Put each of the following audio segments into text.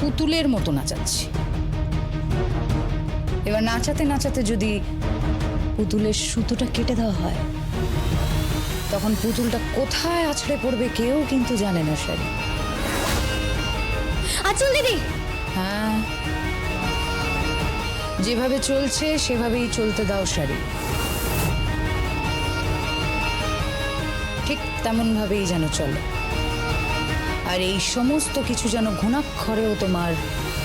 পুতুলের মতো নাচাচ্ছি। এবার নাচাতে নাচাতে যদি পুতুলের সুতোটা কেটে দেওয়া হয় তখন পুতুলটা কোথায় আছড়ে পড়বে কেউ কিন্তু জানে না শাড়ি। আচল দিদি! হ্যাঁ। যেভাবে চলছে সেভাবেই চলতে দাও শাড়ি। ঠিক তেমন ভাবেই যেন চলে। আর এই সমস্ত কিছু যেন ঘুণাক্ষরেও তোমার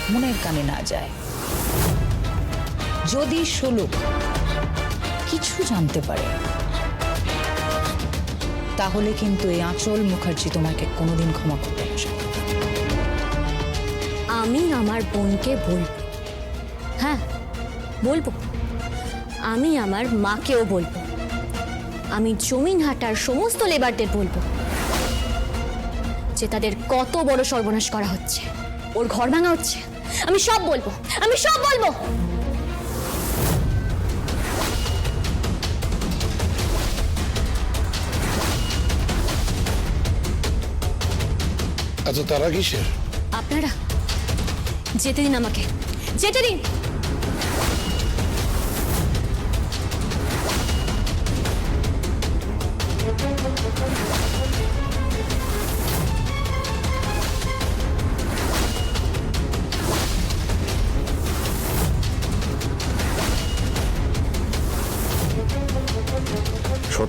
মনের কানে না যায়। যদি শোলক কিছু জানতে পারে, তাহলে কিন্তু এই আঁচল মুখার্জি তোমাকে কোনোদিন ক্ষমা করবে না আমি আমার বোনকে বলব। হ্যাঁ বলব। আমি আমার মাকেও বলব। আমি জমিন হাঁটার সমস্ত লেবারদের বলব। যে তাদের কত বড় সর্বনাশ করা হচ্ছে। ওর ঘর ভাঙা হচ্ছে। আমি সব বলব। আমি সব বলব। এত তারা কিসের? আপনারা যেতে দিন আমাকে। যেতে দিন।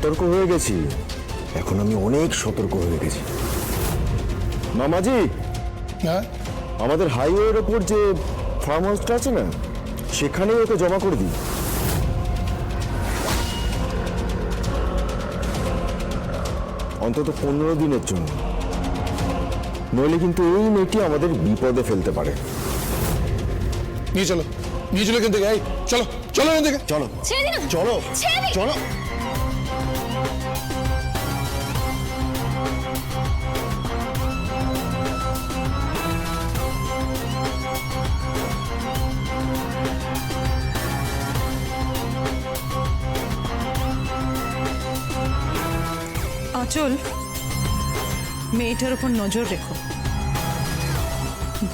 সতর্ক হয়ে গেছি। এখন আমি অনেক সতর্ক হয়ে গেছি। মামাজি হ্যাঁ? আমাদের হাইওয়ের ওপর যে ফার্ম হাউসটা আছে না সেখানেই ওকে জমা করে দিই। অন্তত পনেরো দিনের জন্য। নইলে কিন্তু এই মেয়েটি আমাদের বিপদে ফেলতে পারে। নিয়ে চলো নিয়ে চলো কিন্তু চলো চলো চলো। আমাকে। চলো চলো। আঁচল, মেয়েটার উপর নজর রেখো।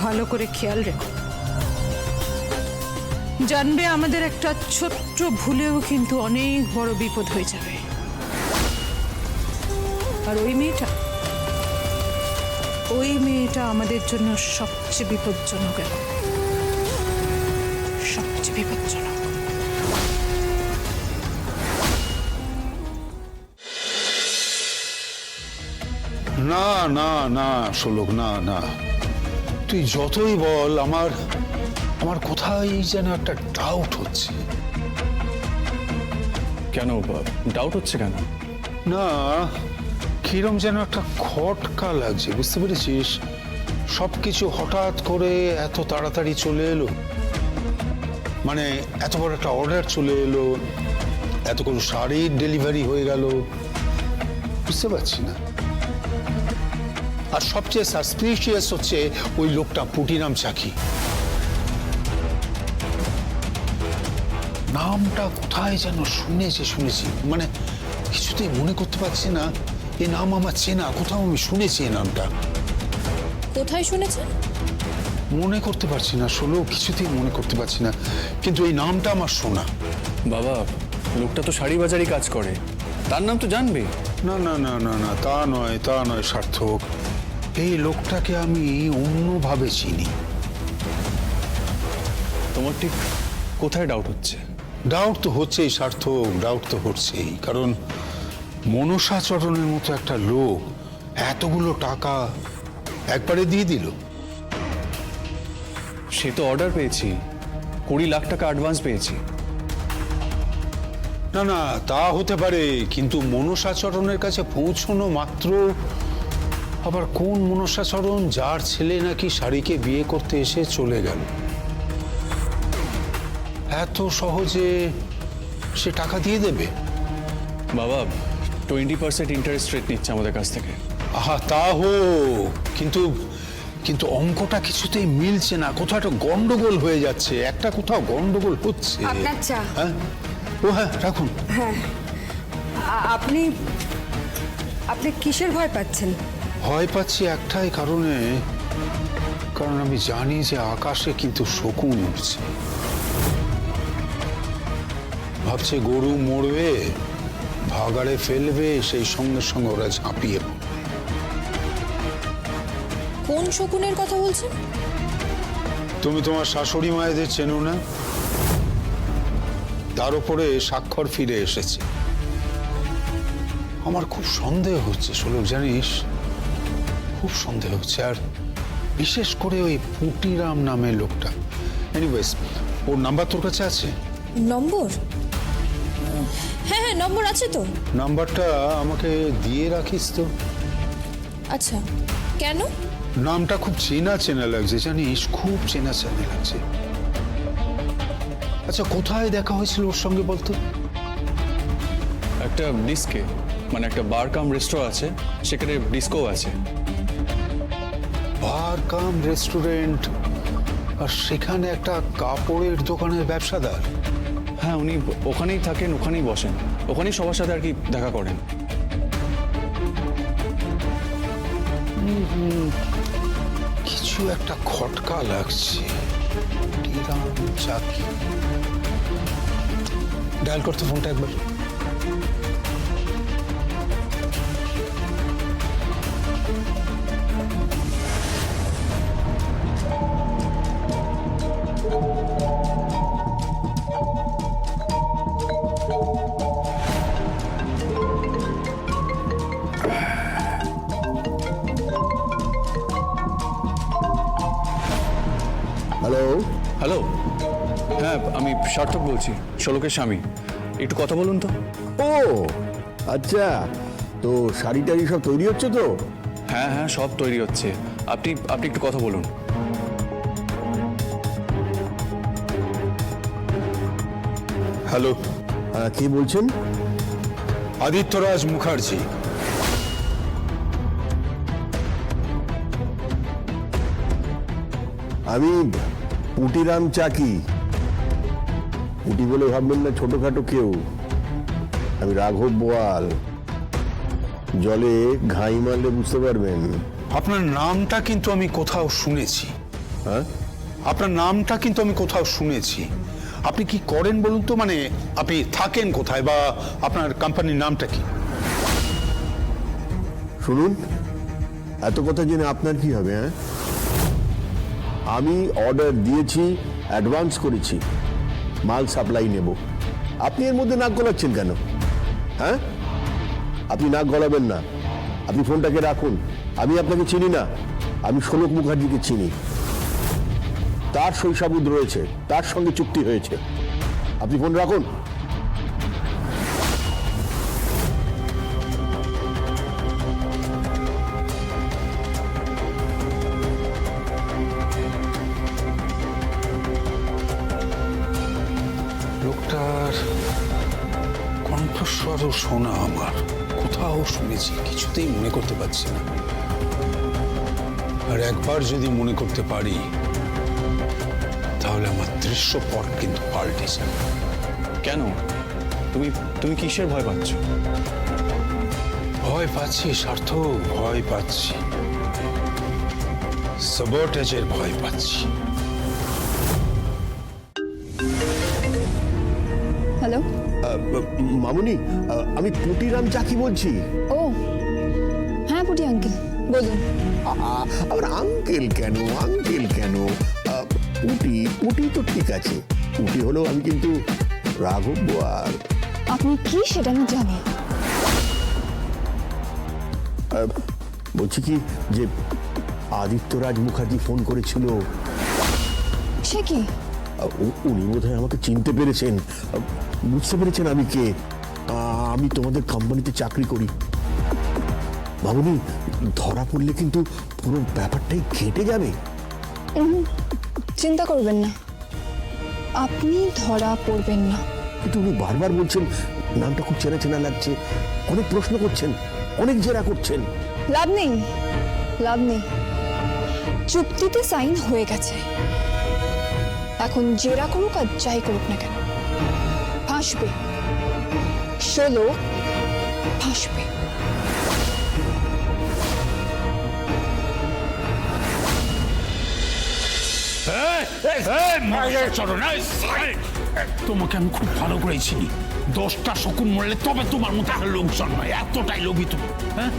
ভালো করে খেয়াল রেখো। জানবে আমাদের একটা ছোট্ট ভুলেও কিন্তু অনেক বড় বিপদ হয়ে যাবে। আর ওই মেয়েটা? ওই মেয়েটা আমাদের জন্য সবচেয়ে বিপজ্জনক এখন সবচেয়ে বিপজ্জনক। না না না শোলক না না। তুই যতই বল আমার আমার কোথায় যেন একটা ডাউট হচ্ছে। কেন ডাউট হচ্ছে কেন? না কিরম যেন একটা খটকা লাগছে, বুঝতে পেরেছিস? সব কিছু হঠাৎ করে এত তাড়াতাড়ি চলে এলো। মানে এত বড় একটা অর্ডার চলে এলো এত কোনো শাড়ির ডেলিভারি হয়ে গেল। বুঝতে পারছি না। আর সবচেয়ে সাসপিশিয়াস হচ্ছে ওই লোকটা পুটিরাম চাকি। নামটা কোথায় যেন শুনেছি শুনেছি। মানে কিছুতেই মনে করতে পারছি না। এই নাম আমার চেনা কোথাও আমি শুনেছি এই নামটা। কোথায় শুনেছেন? মনে করতে পারছি না ষোলো কিছুতেই মনে করতে পারছি না কিন্তু এই নামটা আমার শোনা। বাবা লোকটা তো শাড়ি বাজারই কাজ করে। তার নাম তো জানবে। না না না না না তা নয় তা নয় সার্থক। এই লোকটাকে আমি অন্যভাবে চিনি। তোমার ঠিক কোথায় ডাউট হচ্ছে? ডাউট তো হচ্ছেই সার্থক ডাউট তো হচ্ছেই কারণ মনসাচরণের মতো একটা লোক এতগুলো টাকা একবারে দিয়ে দিল। সে তো অর্ডার পেয়েছি। কুড়ি লাখ টাকা অ্যাডভান্স পেয়েছি। না না তা হতে পারে কিন্তু মনসাচরণের কাছে পৌঁছনো মাত্র। আবার কোন মনসাচরণ? যার ছেলে নাকি শাড়িকে বিয়ে করতে এসে চলে গেল। এত সহজে সে টাকা দিয়ে দেবে? বাবা টোয়েন্টি পার্সেন্ট ইন্টারেস্ট রেট নিচ্ছে আমাদের কাছ থেকে। আহা তা হোক কিন্তু কিন্তু অঙ্কটা কিছুতেই মিলছে না। কোথাও একটা গন্ডগোল হয়ে যাচ্ছে। একটা কোথাও গন্ডগোল হচ্ছে। আপনার চা। হ্যাঁ? ও হ্যাঁ রাখুন। আ- আপনি আপনি কিসের ভয় পাচ্ছেন? ভয় পাচ্ছি একটাই কারণে। কারণ আমি জানি যে আকাশে কিন্তু শকুন উঠছে। ভাবছে গরু মরবে। ভাগাড়ে ফেলবে সেই সঙ্গে সঙ্গে ওরা ঝাঁপিয়ে কোন শকুনের কথা বলছেন? তুমি তোমার শাশুড়ি মায়েদের চেনো না? তার উপরে স্বাক্ষর ফিরে এসেছে। আমার খুব সন্দেহ হচ্ছে শোলক জানিস? খুব সন্দেহ হচ্ছে আর বিশেষ করে ওই পুটিরাম নামের লোকটা। এনিওয়েজ ওর নাম্বার তোর কাছে আছে? নম্বর? হ্যাঁ নম্বর আছে তো। নাম্বারটা আমাকে দিয়ে রাখিস তো। আচ্ছা কেন? নামটা খুব চেনা চেনা লাগছে জানিস? খুব চেনা চেনা লাগছে। আচ্ছা কোথায় দেখা হয়েছিল ওর সঙ্গে বলতো? একটা ডিস্কে মানে একটা বার কাম রেস্টো আছে সেখানে ডিস্কো আছে। বার কাম রেস্টুরেন্ট আর সেখানে একটা কাপড়ের দোকানের ব্যবসাদার। হ্যাঁ উনি ওখানেই থাকেন ওখানেই বসেন। ওখানেই সবার সাথে আর কি দেখা করেন। কিছু একটা খটকা লাগছে। ডায়াল করতে ফোনটা একবার। আমি সার্থক বলছি। শোলকের স্বামী। একটু কথা বলুন তো। ও আচ্ছা। তো শাড়ি টাড়ি সব তৈরি হচ্ছে তো? হ্যাঁ হ্যাঁ সব তৈরি হচ্ছে। আপনি আপনি একটু কথা বলুন। হ্যালো। হ্যাঁ, কে বলছেন? আদিত্যরাজ মুখার্জি। আমি পুটিরাম চাকি। পুটি বলে ভাববেন না ছোটখাটো কেউ। আমি রাঘব বোয়াল। জলে ঘাই মারলে বুঝতে পারবেন। আপনার নামটা কিন্তু আমি কোথাও শুনেছি। হ্যাঁ? আপনার নামটা কিন্তু আমি কোথাও শুনেছি। আপনি কি করেন বলুন তো? মানে আপনি থাকেন কোথায় বা আপনার কোম্পানির নামটা কি? শুনুন এত কথা জেনে আপনার কি হবে হ্যাঁ? আমি অর্ডার দিয়েছি অ্যাডভান্স করেছি। মাল সাপ্লাই নেব। আপনি এর মধ্যে নাক গলাচ্ছেন কেন? হ্যাঁ? আপনি নাক গলাবেন না। আপনি ফোনটাকে রাখুন। আমি আপনাকে চিনি না। আমি শোলক মুখার্জিকে চিনি। তার শৈশাবুদ রয়েছে। তার সঙ্গে চুক্তি হয়েছে। আপনি ফোন রাখুন। করতে না আর একবার যদি মনে করতে পারি তাহলে আমার দৃশ্যপট কিন্তু পাল্টে যাবে। কেন? তুমি তুমি কিসের ভয় পাচ্ছ? ভয় পাচ্ছি সার্থক ভয় পাচ্ছি। সাবটেজের ভয় পাচ্ছি। হ্যালো মামুনি আহ, আমি পুটিরাম চাকি বলছি। ও বলুন। আবার আঙ্কেল কেন? আঙ্কেল কেন? পুটি পুটি তো ঠিক আছে। পুটি হলো আমি কিন্তু রাঘব বোয়াল। আপনি কি সেটা আমি জানি? বলছি কি যে আদিত্যরাজ মুখার্জি ফোন করেছিল। সে কি? উনি বোধহয় আমাকে চিনতে পেরেছেন। বুঝতে পেরেছেন আমি কে? আমি তোমাদের কোম্পানিতে চাকরি করি। বাবুনি ধরা পড়লে কিন্তু পুরো ব্যাপারটাই ঘেটে যাবে। চিন্তা করবেন না। আপনি ধরা পড়বেন না। কিন্তু উনি বারবার বলছেন নামটা খুব চেনা চেনা লাগছে অনেক প্রশ্ন করছেন অনেক জেরা করছেন। লাভ নেই লাভ নেই। চুক্তিতে সাইন হয়ে গেছে। এখন জেরা করুক আর যাই করুক না কেন। ফাঁসবে। ষোলো ফাঁসবে। তোমাকে আমি খুব ভালো করে চিনি দশটা শকুন মরলে তবে তোমার মতো একটা লোক জন্মায় এতটাই লোভী তুমি হ্যাঁ?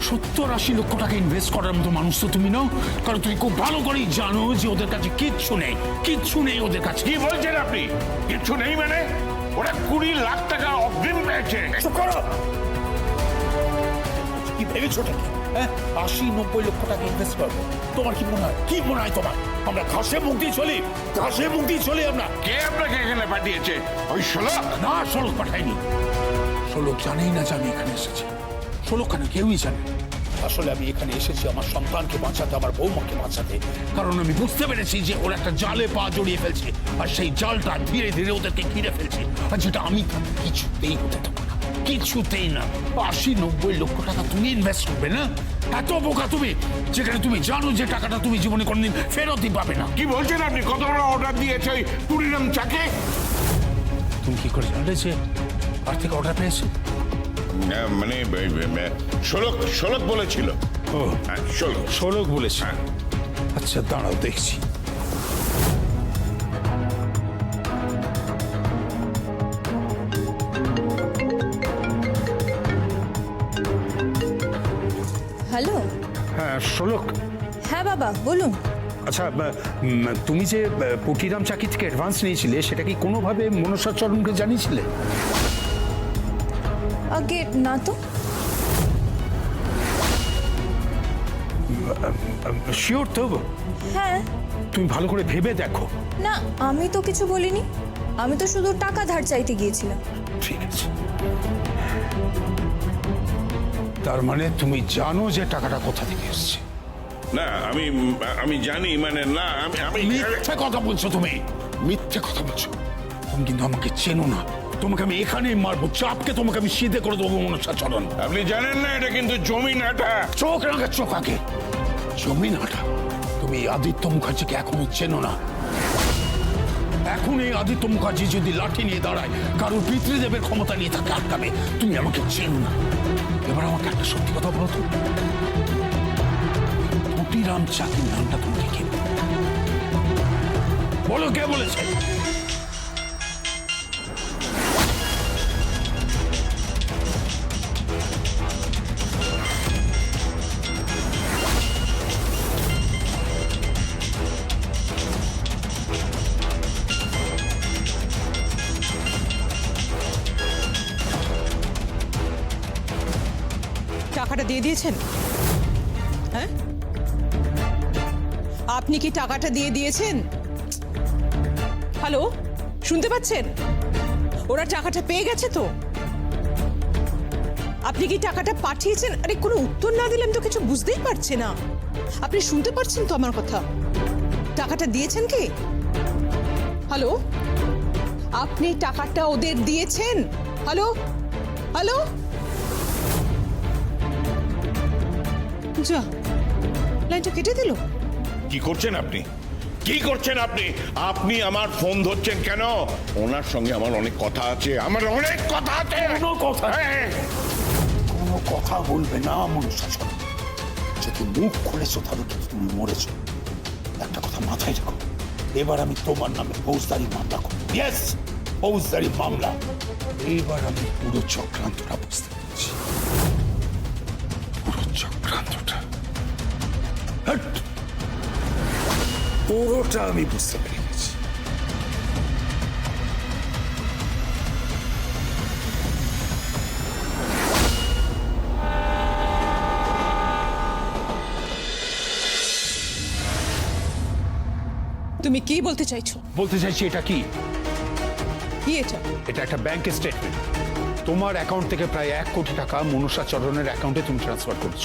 সত্তর আশি লক্ষ টাকা ইনভেস্ট করার মতো মানুষ তো তুমি নাও কারণ তুমি খুব ভালো করেই জানো যে ওদের কাছে কিচ্ছু নেই কিচ্ছু নেই ওদের কাছে। কি বলছেন আপনি? কিচ্ছু নেই মানে? ওরা কুড়ি লাখ টাকা অগ্রিম পেয়েছে। করো। কি ভেবেছো হ্যাঁ আশি নব্বই লক্ষ টাকা ইনভেস্ট করব তোমার কি মনে হয়? কি মনে হয় তোমার? আমরা ঘাসে মুখ দিয়ে চলি ঘাসে মুখ দিয়ে চলি আমরা। কে আপনাকে এখানে পাঠিয়েছে? ওই ষোলো না শোলক পাঠায়নি শোলক জানেই না যে আমি এখানে এসেছি। শোলক কেন কেউই জানে আসলে আমি এখানে এসেছি আমার সন্তানকে বাঁচাতে আমার বৌমাকে বাঁচাতে। কারণ আমি বুঝতে পেরেছি যে ওরা একটা জালে পা জড়িয়ে ফেলছে আর সেই জালটা ধীরে ধীরে ওদেরকে ঘিরে ফেলছে আর যেটা আমি কিছুতেই হতে দেবো কিছুতেই না। আশি নব্বই লক্ষ টাকা তুমি ইনভেস্ট করবে না? এত বোকা তুমি যেখানে তুমি জানো যে টাকাটা তুমি জীবনে কোনোদিন ফেরতই পাবে না। কি বলছেন আপনি? কত বড় অর্ডার দিয়েছে ওই কুড়িরাম চাকে? তুমি কি করে জানলে যে আর্থিক অর্ডার পেয়েছে? মানে ষোলক ষোলক বলেছিল। ও। হ্যাঁ ষোলক। শোলক বলেছে? হ্যাঁ। আচ্ছা দাঁড়াও দেখছি। শোলক হ্যাঁ বাবা বলুন। আচ্ছা তুমি যে পটিরাম চাকি থেকে অ্যাডভান্স নিয়েছিলে সেটা কি কোনোভাবে মনসাচরণকে জানিয়েছিলে? আগে না তো। শিওর তো? হ্যাঁ। তুমি ভালো করে ভেবে দেখো। না আমি তো কিছু বলিনি। আমি তো শুধু টাকা ধার চাইতে গিয়েছিলাম। ঠিক আছে। তার মানে তুমি জানো যে টাকাটা কোথা থেকে এসছে। না আমি আমি জানি মানে না আমি আমি মিথ্যে কথা বলছো তুমি। মিথ্যে কথা বলছো। তুমি কিন্তু আমাকে চেনো না। তোমাকে আমি এখানেই মারবো। চাপকে তোমাকে আমি সিধে করে দেবো মনসাচরণ আপনি জানেন না এটা কিন্তু জমি নাটা চোখ রাখা চোখ আগে। জমি নাটা তুমি আদিত্য মুখার্জিকে এখনও চেনো না। এখন এই আদিত্য মুখার্জি যদি লাঠি নিয়ে দাঁড়ায় কারোর পিতৃদেবের ক্ষমতা নিয়ে তাকে আটকাবে তুমি আমাকে চেনো না। এবার আমাকে একটা সত্যি কথা বলো তো কুটিরাম চাকরির নামটা তুমি কে? বলো কে বলেছে দিয়ে দিয়েছেন? হ্যাঁ? আপনি কি টাকাটা দিয়ে দিয়েছেন? হ্যালো? শুনতে পাচ্ছেন? ওরা টাকাটা পেয়ে গেছে তো? আপনি কি টাকাটা পাঠিয়েছেন? আরে, কোনো উত্তর না দিলে আমি তো কিছু বুঝতেই পারছি না। আপনি শুনতে পারছেন তো আমার কথা? টাকাটা দিয়েছেন কি? হ্যালো? আপনি টাকাটা ওদের দিয়েছেন? হ্যালো? হ্যালো? যা লাইনটা কেটে দিল। কি করছেন আপনি? কি করছেন আপনি? আপনি আমার ফোন ধরছেন কেন? ওনার সঙ্গে আমার অনেক কথা আছে আমার অনেক কথা আছে। কোনো কথা হ্যাঁ। কোনো কথা বলবে না মনুষ্যাচরণ যদি মুখ খুলেছো তাহলে কিন্তু তুমি মরেছো। একটা কথা মাথায় রেখো। এবার আমি তোমার নামে ফৌজদারি মামলা করব। ইয়েস ফৌজদারি মামলা। এবার আমি পুরো চক্রান্তটা বুঝতে পুরোটা আমি বুঝতে পেরে গেছি তুমি কি বলতে চাইছো? বলতে চাইছি এটা কি? কি এটা? এটা একটা ব্যাংক স্টেটমেন্ট তোমার অ্যাকাউন্ট থেকে প্রায় এক কোটি টাকা মনুষা চরণের অ্যাকাউন্টে তুমি ট্রান্সফার করেছ।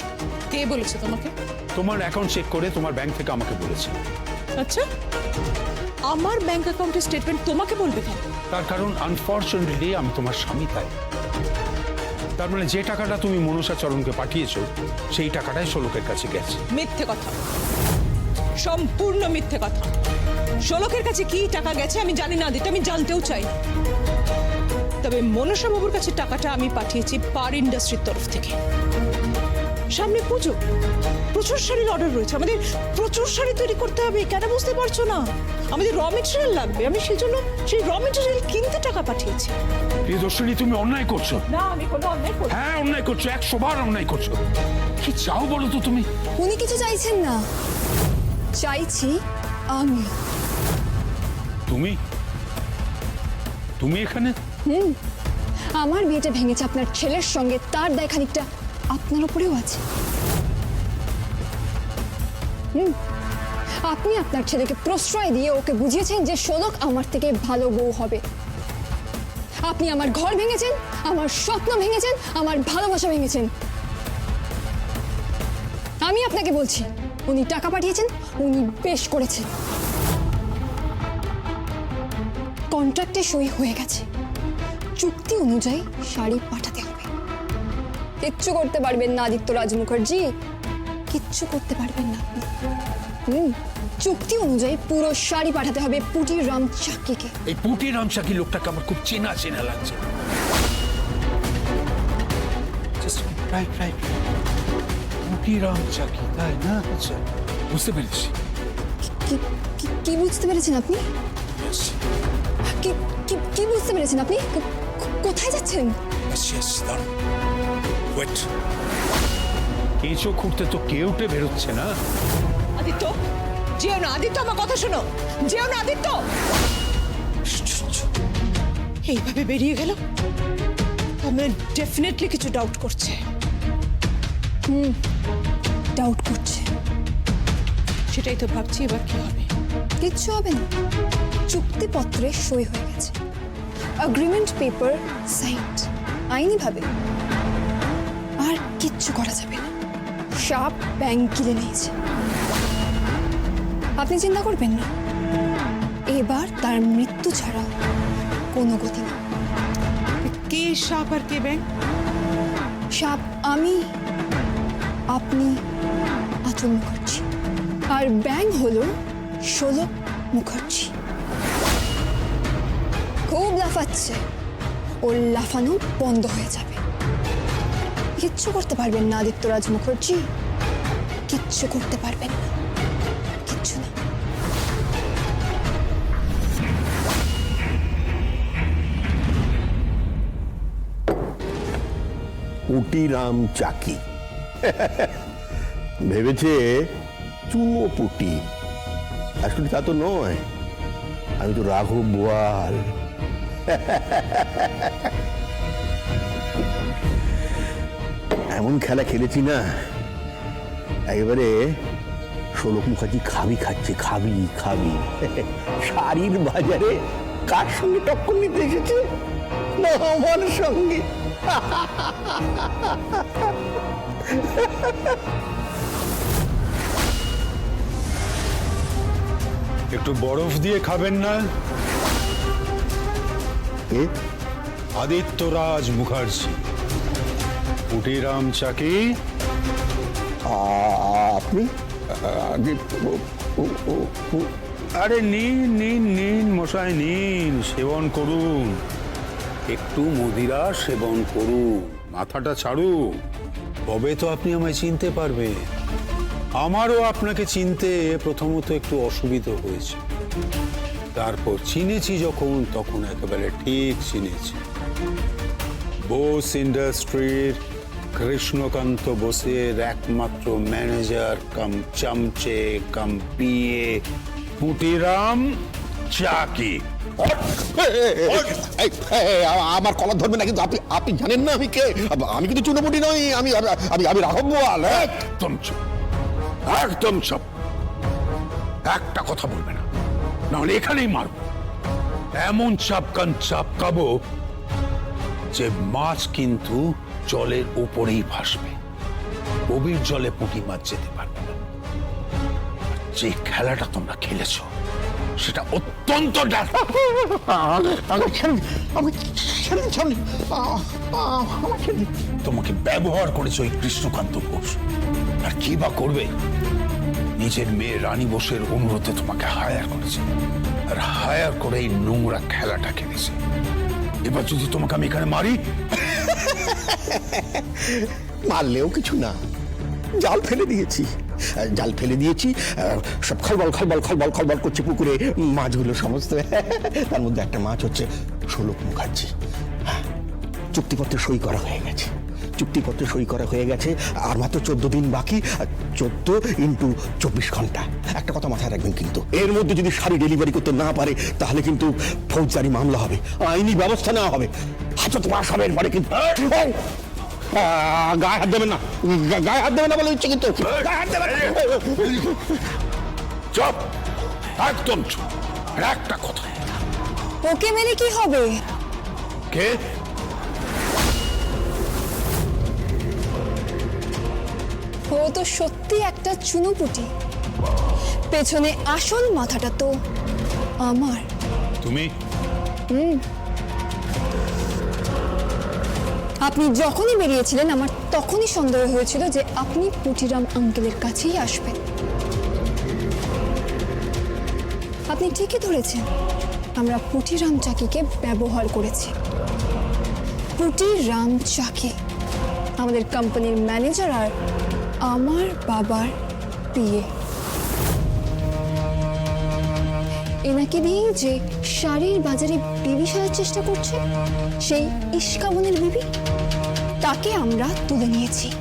কে বলেছে তোমাকে? তোমার অ্যাকাউন্ট চেক করে তোমার ব্যাংক থেকে আমাকে বলেছে। আচ্ছা। আমার ব্যাংক অ্যাকাউন্টের স্টেটমেন্ট তোমাকে বলবে কেন? তার কারণ আনফর্চুনেটলি আমি তোমার স্বামী তাই। তার মানে যে টাকাটা তুমি মনসা চরণকে পাঠিয়েছো সেই টাকাটাই শোলকের কাছে গেছে। মিথ্যে কথা। সম্পূর্ণ মিথ্যে কথা। শোলকের কাছে কি টাকা গেছে আমি জানি না দিতে আমি জানতেও চাই না। তবে মনসা বাবুর কাছে টাকাটা আমি পাঠিয়েছি পার ইন্ডাস্ট্রির তরফ থেকে। সামনে পুজো। প্রচুর শাড়ির অর্ডার রয়েছে। আমাদের প্রচুর শাড়ি তৈরি করতে হবে কেন বুঝতে পারছ না? আমাদের র মেটেরিয়াল লাগবে। আমি সেই জন্য সেই র মেটেরিয়াল কিনতে টাকা পাঠিয়েছি। প্রিয়দর্শিনী তুমি অন্যায় করছ। না আমি কোনো অন্যায় করি হ্যাঁ অন্যায় করছ। একশো বার অন্যায় করছ। কি চাও বলো তো তুমি? উনি কিছু চাইছেন না। চাইছি আমি। তুমি? তুমি এখানে? হুম। আমার বিয়েটা ভেঙেছে আপনার ছেলের সঙ্গে তার দায় খানিকটা আপনার উপরেও আছে। আপনি আপনার ছেলেকে প্রশ্রয় দিয়ে ওকে বুঝিয়েছেন যে শোলক আমার থেকে ভালো বউ হবে। আপনি আমার ঘর ভেঙেছেন, আমার স্বপ্ন ভেঙেছেন, আমার ভালোবাসা ভেঙেছেন। আমি আপনাকে বলছি, উনি টাকা পাঠিয়েছেন, উনি বেশ করেছেন। কন্ট্রাক্টে সই হয়ে গেছে। চুক্তি অনুযায়ী শাড়ি পাঠাতে হবে। কিচ্ছু করতে পারবেন না আদিত্য রাজ মুখার্জি কিচ্ছু করতে পারবেন না আপনি। হুম চুক্তি অনুযায়ী পুরো শাড়ি পাঠাতে হবে পুটির রাম চাকিকে এই পুটি রামসাকি লোকটাকে আমার খুব চেনা চেনা লাগছে। রাইট রাইট পুটি রামচাকি তাই না? আচ্ছা বুঝতে পেরেছি। কি বুঝতে পেরেছেন আপনি? কি বুঝতে পেরেছেন আপনি? কোথায় যাচ্ছেন? Wait. কেঁচো খুঁড়তে তো কেউটে বেরোচ্ছে না। আদিত্য যেও না আদিত্য আমার কথা শোনো। যেও না আদিত্য। এইভাবে বেরিয়ে গেল। আমার ডেফিনেটলি কিছু ডাউট করছে। হুম ডাউট করছে। সেটাই তো ভাবছি এবার কি হবে? কিচ্ছু হবে না। চুক্তিপত্রে সই হয়ে গেছে। এগ্রিমেন্ট পেপার সাইন্ড আইনিভাবে আর কিচ্ছু করা যাবে না। সাপ ব্যাংক কিনে নিয়েছে। আপনি চিন্তা করবেন না। এবার তার মৃত্যু ছাড়া কোনো গতি নেই। কে সাপ আর কে ব্যাং সাপ আমি আপনি আচল মুখার্জি আর ব্যাং হলো ষোলো মুখার্জি। খুব লাফাচ্ছে। ওর লাফানো বন্ধ হয়ে যাবে। কিচ্ছু করতে পারবেন না, আদিত্যরাজ মুখার্জি। কিচ্ছু করতে পারবেন না। কিচ্ছু না। পুটিরাম চাকি। ভেবেছে চুনো পুটি। আসলে তা তো নয়। আমি তো রাঘব বোয়াল। এমন খেলা খেলেছি না একেবারে ষোলক মুখার্জি খাবি খাচ্ছে খাবি খাবি। শাড়ির বাজারে কার সঙ্গে টক্কর নিতে এসেছে? না আমার সঙ্গে। একটু বরফ দিয়ে খাবেন না? এ আদিত্যরাজ মুখার্জি। পুটি রামচাকি আ- আপনি? আরে নিন নিন নিন মশাই নিন সেবন করুন। একটু মদিরা সেবন করুন মাথাটা ছাড়ুন তবে তো আপনি আমায় চিনতে পারবে। আমারও আপনাকে চিনতে প্রথমত একটু অসুবিধা হয়েছে। তারপর চিনেছি যখন তখন একেবারে ঠিক চিনেছি। বোস ইন্ডাস্ট্রির কৃষ্ণকান্ত বোসের একমাত্র ম্যানেজার কাম চামচে কাম পিয়ে পুটিরাম চাকি আমার কলার ধরবে না কিন্তু আপনি আপনি জানেন না আমি কে? আমি কিন্তু চুনোপুটি নই আমি আমি- আমি আমি রাঘব বোয়াল হ্যাঁ? একদম চুপ একদম চুপ। একটা কথা বলবে না নাহলে এখানেই মারবো। এমন চাপকান চাপকাবো যে মাছ কিন্তু জলের উপরেই ভাসবে। গভীর জলে পুঁটি মাছ যেতে পারবে না। যে খেলাটা তোমরা খেলেছো সেটা অত্যন্ত। তোমাকে ব্যবহার করেছে ওই কৃষ্ণকান্ত ঘোষ। আর কি বা করবে? নিজের মেয়ে রানী বোসের অনুরোধে তোমাকে হায়ার করেছে। আর হায়ার করে এই নোংরা খেলাটা খেলেছে। এবার যদি তোমাকে আমি এখানে মারি? মারলেও কিছু না। জাল ফেলে দিয়েছি। জাল ফেলে দিয়েছি সব খলবল খলবল খলবল খলবল করছে পুকুরে মাছগুলো সমস্ত। তার মধ্যে একটা মাছ হচ্ছে সোলক মুখার্জি। হ্যাঁ, চুক্তিপত্রে সই করা হয়ে গেছে। চুক্তিপত্রে সই করা হয়ে গেছে আর মাত্র চোদ্দ দিন বাকি চোদ্দ ইন্টু চব্বিশ ঘণ্টা। একটা কথা মাথায় রাখবেন কিন্তু এর মধ্যে যদি শাড়ি ডেলিভারি করতে না পারে তাহলে কিন্তু ফৌজদারি মামলা হবে আইনি ব্যবস্থা নেওয়া হবে। হাজত মাস হবে এরপরে কিন্তু গায়ে হাত দেবেন না। গায়ে হাত দেবেন না বলে হচ্ছে কিন্তু। গায়ে না। চুপ! একদম একটা কথা। ওকে মেরে কি হবে? কে? ও তো সত্যি একটা চুনোপুটি। পেছনে আসল মাথাটা তো আমার। তুমি? আপনি যখনই বেরিয়েছিলেন আমার তখনই সন্দেহ হয়েছিল যে আপনি পুটিরাম আঙ্কেলের কাছেই আসবেন। আপনি ঠিকই ধরেছেন আমরা পুটিরাম চাকিকে ব্যবহার করেছি। পুটিরাম চাকি আমাদের কোম্পানির ম্যানেজার আর আমার বাবার বিয়ে। এনাকে দিয়েই যে শাড়ির বাজারে বিবি সাজার চেষ্টা করছে, সেই ইস্কাবনের বিবি, তাকে আমরা তুলে নিয়েছি।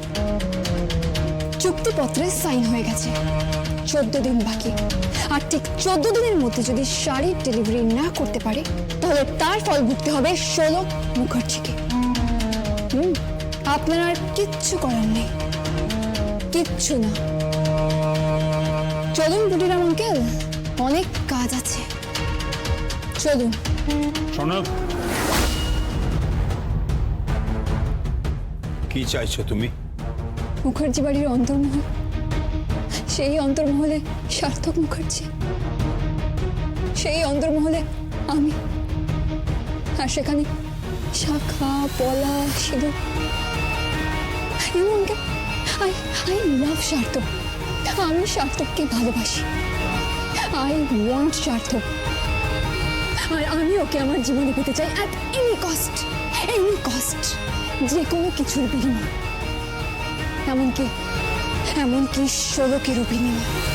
চুক্তিপত্রে সাইন হয়ে গেছে। চোদ্দ দিন বাকি। আর ঠিক চোদ্দ দিনের মধ্যে যদি শাড়ির ডেলিভারি না করতে পারে, তাহলে তার ফল ভুগতে হবে ষোলো মুখার্জিকে। হুম, আপনার আর কিচ্ছু করার নেই। কিচ্ছু না। চলুন বুটিরাম আঙ্কেল অনেক কাজ আছে। চলুন। কি চাইছো তুমি? মুখার্জি বাড়ির অন্তর্মহল। সেই অন্তর্মহলে সার্থক মুখার্জি। সেই অন্তর্মহলে আমি। আর সেখানে শাখা পলা সিঁদুর এবং আই আই লাভ সার্থক আমি সার্থককে ভালোবাসি। আই ওয়ান্ট সার্থক আর আমি ওকে আমার জীবনে পেতে চাই at any cost any cost যে কোনো কিছুর বিনিময়। এমনকি এমনকি ষোলোকেরও বিনিময়।